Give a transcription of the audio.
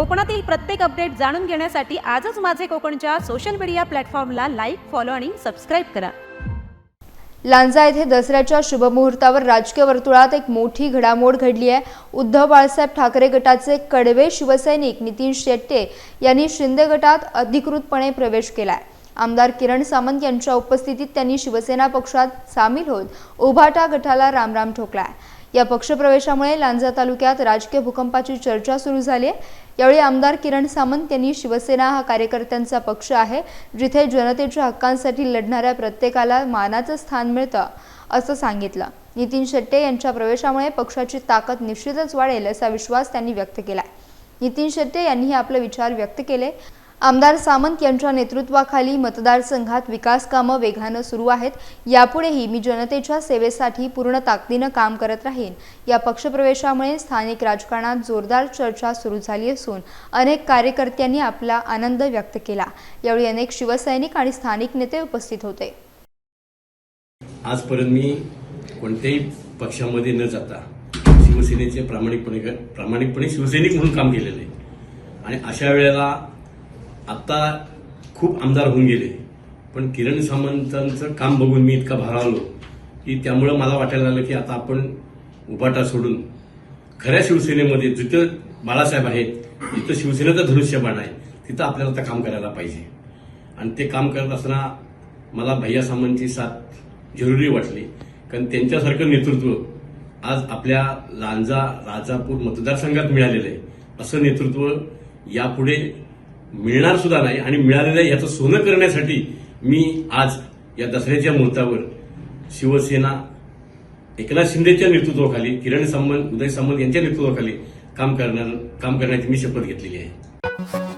कोकणातील प्रत्येक अपडेट जाणून घेण्यासाठी आजच माझे कोकणच्या सोशल मीडिया प्लॅटफॉर्मला लाईक फॉलो आणि सबस्क्राईब करा. लांजा येथे दसऱ्याच्या शुभमुहूर्तावर राजकीय वर्तुळात एक मोठी घडामोड घडली आहे. उद्धव बाळासाहेब ठाकरे गटाचे कडवे शिवसैनिक नितीन शेट्टे यांनी शिंदे गटात अधिकृतपणे प्रवेश केलाय. आमदार किरण सामंत यांच्या उपस्थितीत त्यांनी शिवसेना पक्षात सामील होत उभाटा गटाला रामराम ठोकलाय. या पक्षप्रवेशामुळे लांजा तालुक्यात राजकीय भूकंपाची चर्चा सुरू झाली आहे. यावेळी आमदार किरण सामंत यांनी शिवसेना हा कार्यकर्त्यांचा पक्ष आहे जिथे जनतेच्या हक्कांसाठी लढणाऱ्या प्रत्येकाला मानाचं स्थान मिळतं असं सांगितलं. नितीन शेट्टे यांच्या प्रवेशामुळे पक्षाची ताकद निश्चितच वाढेल असा विश्वास त्यांनी व्यक्त केला नितीन शेट्टे यांनीही आपले विचार व्यक्त केले. आमदार सामंत यांच्या नेतृत्वाखाली मतदारसंघात विकास कामं वेगानं सुरू आहेत. यापुढेही मी जनतेच्या सेवेसाठी पूर्ण ताकदीनं काम करत राहीन. या पक्षप्रवेशामुळे स्थानिक राजकारणात जोरदार चर्चा सुरू झाली असून अनेक कार्यकर्त्यांनी आपला आनंद व्यक्त केला. यावेळी अनेक शिवसैनिक आणि स्थानिक नेते उपस्थित होते. आजपर्यंत मी कोणत्याही पक्षामध्ये न जाता शिवसेनेचे प्रामाणिकपणे प्रामाणिकपणे शिवसैनिक म्हणून काम केलेले आणि अशा वेळेला आत्ता खूप आमदार होऊन गेले. पण किरण सामंतांचं काम बघून मी इतका भारावलो की त्यामुळं मला वाटायला लागलं की आता आपण उभाटा सोडून खऱ्या शिवसेनेमध्ये जिथं बाळासाहेब आहेत जिथं शिवसेनेचं धनुष्यबाण आहे तिथं आपल्याला आता काम करायला पाहिजे. आणि ते काम करत असताना मला भैया सामंतची साथ जरुरी वाटली कारण त्यांच्यासारखं नेतृत्व आज आपल्या लांजा राजापूर मतदारसंघात मिळालेलं आहे. असं नेतृत्व यापुढे मिळणार सुद्धा नाही आणि मिळालेलं याचं सोनं करण्यासाठी मी आज या दसऱ्याच्या मुहूर्तावर शिवसेना एकनाथ शिंदेच्या नेतृत्वाखाली किरण संबंध उदय संबंध यांच्या नेतृत्वाखाली काम करणार काम करण्याची मी शपथ घेतलेली आहे